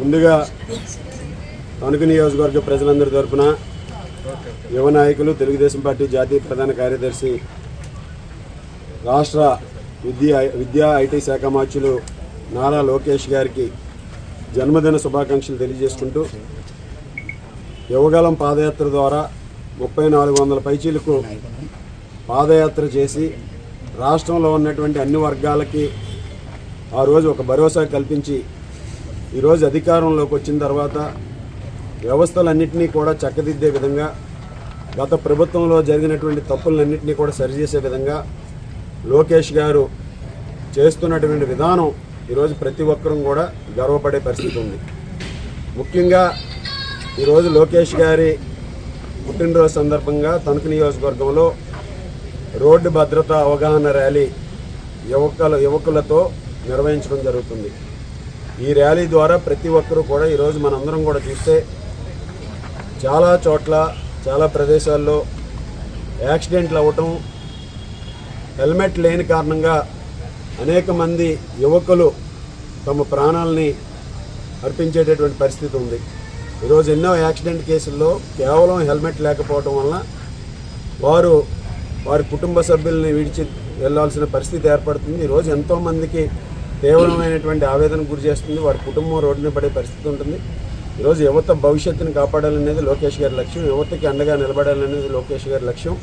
ముందుగా తణుకు నియోజకవర్గ ప్రజలందరి తరఫున యువ నాయకులు తెలుగుదేశం పార్టీ జాతీయ ప్రధాన కార్యదర్శి రాష్ట్ర విద్యా విద్యా ఐటీ శాఖ మార్చులు నారా లోకేష్ గారికి జన్మదిన శుభాకాంక్షలు తెలియజేసుకుంటూ యువగలం పాదయాత్ర ద్వారా ముప్పై నాలుగు వందల పైచీలకు పాదయాత్ర చేసి రాష్ట్రంలో ఉన్నటువంటి అన్ని వర్గాలకి ఆ రోజు ఒక భరోసా కల్పించి ఈరోజు అధికారంలోకి వచ్చిన తర్వాత వ్యవస్థలన్నింటినీ కూడా చక్కదిద్దే విధంగా గత ప్రభుత్వంలో జరిగినటువంటి తప్పులన్నింటినీ కూడా సరిచేసే విధంగా లోకేష్ గారు చేస్తున్నటువంటి విధానం ఈరోజు ప్రతి ఒక్కరూ కూడా గర్వపడే పరిస్థితి ఉంది. ముఖ్యంగా ఈరోజు లోకేష్ గారి పుట్టినరోజు సందర్భంగా తణుకు నియోజకవర్గంలో రోడ్డు భద్రత అవగాహన ర్యాలీ యువకుల యువకులతో నిర్వహించడం జరుగుతుంది. ఈ ర్యాలీ ద్వారా ప్రతి ఒక్కరూ కూడా ఈరోజు మనందరం కూడా చూస్తే చాలా చోట్ల చాలా ప్రదేశాల్లో యాక్సిడెంట్లు అవ్వటం హెల్మెట్ లేని కారణంగా అనేక మంది యువకులు తమ ప్రాణాలని అర్పించేటటువంటి పరిస్థితి ఉంది. ఈరోజు ఎన్నో యాక్సిడెంట్ కేసుల్లో కేవలం హెల్మెట్ లేకపోవడం వలన వారు వారి కుటుంబ సభ్యుల్ని విడిచి వెళ్ళాల్సిన పరిస్థితి ఏర్పడుతుంది. ఈరోజు ఎంతోమందికి తీవ్రమైనటువంటి ఆవేదన గురి చేస్తుంది. వారి కుటుంబం రోడ్డున పడే పరిస్థితి ఉంటుంది. ఈరోజు యువత భవిష్యత్తుని కాపాడాలనేది లోకేష్ గారి లక్ష్యం. యువతకి అండగా నిలబడాలనేది లోకేష్ గారి లక్ష్యం.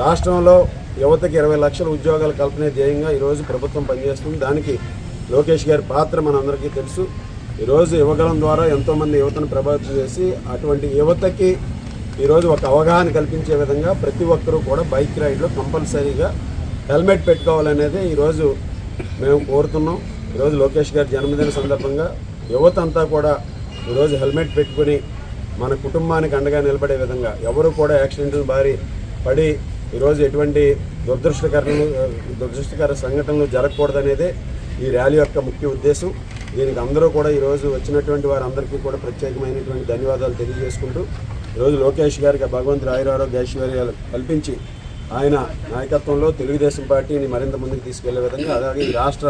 రాష్ట్రంలో యువతకి ఇరవై లక్షల ఉద్యోగాలు కల్పనే ధ్యేయంగా ఈరోజు ప్రభుత్వం పనిచేస్తుంది. దానికి లోకేష్ గారి పాత్ర మనందరికీ తెలుసు. ఈరోజు యువగలం ద్వారా ఎంతోమంది యువతను ప్రభావితం చేసి అటువంటి యువతకి ఈరోజు ఒక అవగాహన కల్పించే విధంగా ప్రతి ఒక్కరూ కూడా బైక్ రైడ్లో కంపల్సరీగా హెల్మెట్ పెట్టుకోవాలనేది ఈరోజు మేము కోరుతున్నాం. ఈరోజు లోకేష్ గారి జన్మదిన సందర్భంగా యువత అంతా కూడా ఈరోజు హెల్మెట్ పెట్టుకుని మన కుటుంబానికి అండగా నిలబడే విధంగా ఎవరు కూడా యాక్సిడెంట్లు బారి పడి ఈరోజు ఎటువంటి దురదృష్టకరణ దురదృష్టకర సంఘటనలు జరగకూడదనేదే ఈ ర్యాలీ యొక్క ముఖ్య ఉద్దేశం. దీనికి అందరూ కూడా ఈరోజు వచ్చినటువంటి వారందరికీ కూడా ప్రత్యేకమైనటువంటి ధన్యవాదాలు తెలియజేసుకుంటూ ఈరోజు లోకేష్ గారికి భగవంతు భగవంతుడు ఆయురారోగ్య ఐశ్వర్యాలు కల్పించి ఆయన నాయకత్వంలో తెలుగుదేశం పార్టీని మరింత ముందుకు తీసుకెళ్ళే విధంగా అలాగే ఈ రాష్ట్ర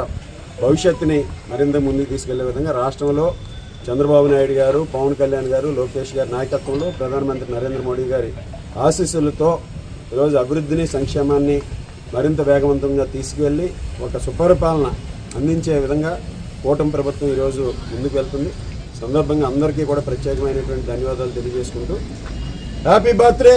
భవిష్యత్తుని మరింత ముందుకు తీసుకెళ్ళే విధంగా రాష్ట్రంలో చంద్రబాబు నాయుడు గారు పవన్ కళ్యాణ్ గారు లోకేష్ గారి నాయకత్వంలో ప్రధానమంత్రి నరేంద్ర మోడీ గారి ఆశీస్సులతో ఈరోజు అభివృద్ధిని సంక్షేమాన్ని మరింత వేగవంతంగా తీసుకువెళ్ళి ఒక సుపరిపాలన అందించే విధంగా కూటమి ప్రభుత్వం ఈరోజు ముందుకు వెళ్తుంది. సందర్భంగా అందరికీ కూడా ప్రత్యేకమైనటువంటి ధన్యవాదాలు తెలియజేసుకుంటూ. Happy birthday!